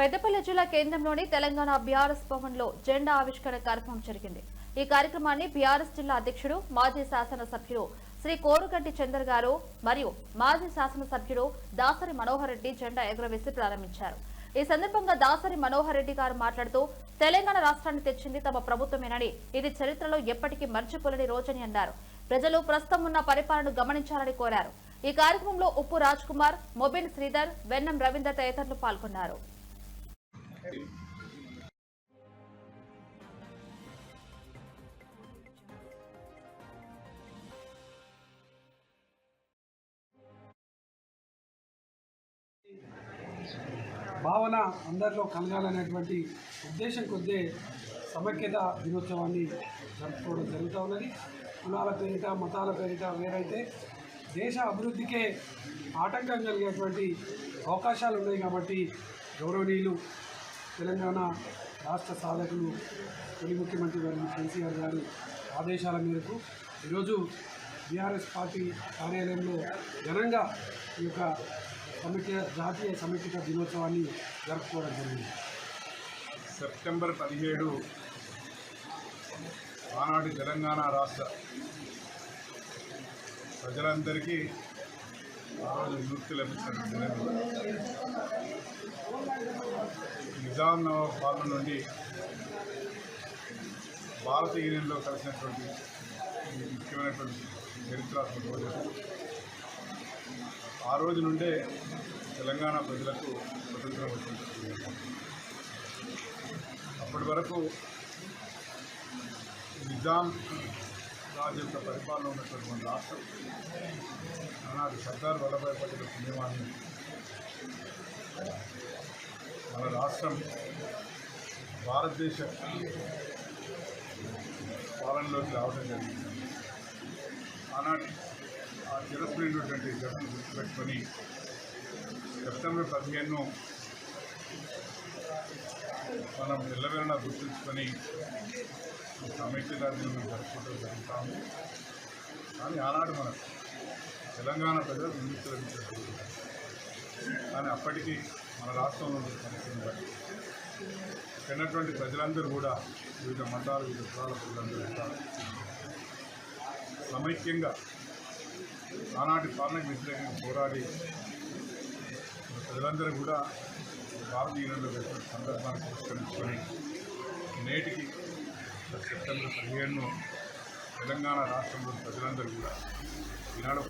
పెద్దపల్లి జిల్లా కేంద్రంలోని తెలంగాణ బీఆర్ఎస్ భవన్లో జెండా ఆవిష్కరణ కార్యక్రమం జరిగింది. ఈ కార్యక్రమాన్ని బీఆర్ఎస్ జిల్లా అధ్యక్షుడు మాజీ శాసన సభ్యుడు శ్రీ కోరుగంటి చందర్ గారు మరియు మాజీ శాసన సభ్యుడు దాసరి మనోహర్ రెడ్డి జెండా ఎగురవేసి ప్రారంభించారు. ఈ సందర్భంగా దాసరి మనోహర్ రెడ్డి గారు మాట్లాడుతూ తెలంగాణ రాష్ట్రాన్ని తెచ్చింది తమ ప్రభుత్వమేనని ఇది చరిత్రలో ఎప్పటికీ మర్చిపోలేని రోజని అన్నారు. ప్రజలు ప్రస్తుతం ఉన్న పరిపాలనను గమనించాలని కోరారు. ఈ కార్యక్రమంలో ఉప్పు రాజ్ కుమార్ మొబిన్ శ్రీధర్ వెన్నం రవీందర్ తదితరులు పాల్గొన్నారు. భావన అందరిలో కలగాలనేటువంటి ఉద్దేశం కొద్దే సమైక్యత దినోత్సవాన్ని జరుపుకోవడం జరుగుతూ ఉన్నది. కులాల పేరిట మతాల పేరిట వేరైతే దేశ అభివృద్ధికే ఆటంకం కలిగేటువంటి అవకాశాలు ఉన్నాయి కాబట్టి గౌరవనీయులు తెలంగాణ రాష్ట్ర సాధకులు తొలి ముఖ్యమంత్రి గారు కేసీఆర్ గారి ఆదేశాల మేరకు ఈరోజు బీఆర్ఎస్ పార్టీ కార్యాలయంలో ఘనంగా ఈ యొక్క సమైక్య జాతీయ సమైక్యత దినోత్సవాన్ని జరుపుకోవడం జరిగింది. సెప్టెంబర్ పదిహేడు ఆనాటి తెలంగాణ రాష్ట్ర ప్రజలందరికీ నిజాం నవాబ్ పాలన నుండి భారత యూనియన్లో కలిసినటువంటి ముఖ్యమైనటువంటి చరిత్రాత్మక రోజు. ఆ రోజు నుండే తెలంగాణ ప్రజలకు స్వతంత్రం వచ్చింది. అప్పటి వరకు నిజాం రాజు యొక్క పరిపాలన ఉన్నటువంటి రాష్ట్రం ఆనాడు సర్దార్ వల్లభాయ్ పటేల్ పుణ్యమాన్ని మన రాష్ట్రం భారతదేశ పాలనలోకి రావడం జరిగింది. ఆనాటి ఆ చిరస్మైనటువంటి ఘటన గుర్తుపెట్టుకొని సెప్టెంబర్ పదిహేను మనం ఎల్లవేళలా గుర్తుంచుకొని ఈ సమైక్యత దినం జరుపుకోవడం జరుగుతాము కానీ ఆనాడు మనం తెలంగాణ ప్రజలు విముక్తి కానీ అప్పటికీ మన రాష్ట్రంలో ఉన్న పరిస్థితిని బట్టి ప్రజలందరూ కూడా వివిధ మతాలు వివిధ కులాల ప్రజలందరూ ఉంటారు సమైక్యంగా ఆనాటి పాలనకు వ్యతిరేకంగా పోరాడి ప్రజలందరూ కూడా భారతీయ యూనియన్లో పెట్టిన సందర్భాన్ని పురస్కరించుకొని నేటికి సెప్టెంబర్ పదిహేడును తెలంగాణ రాష్ట్రంలోని ప్రజలందరూ కూడా ఈనాడు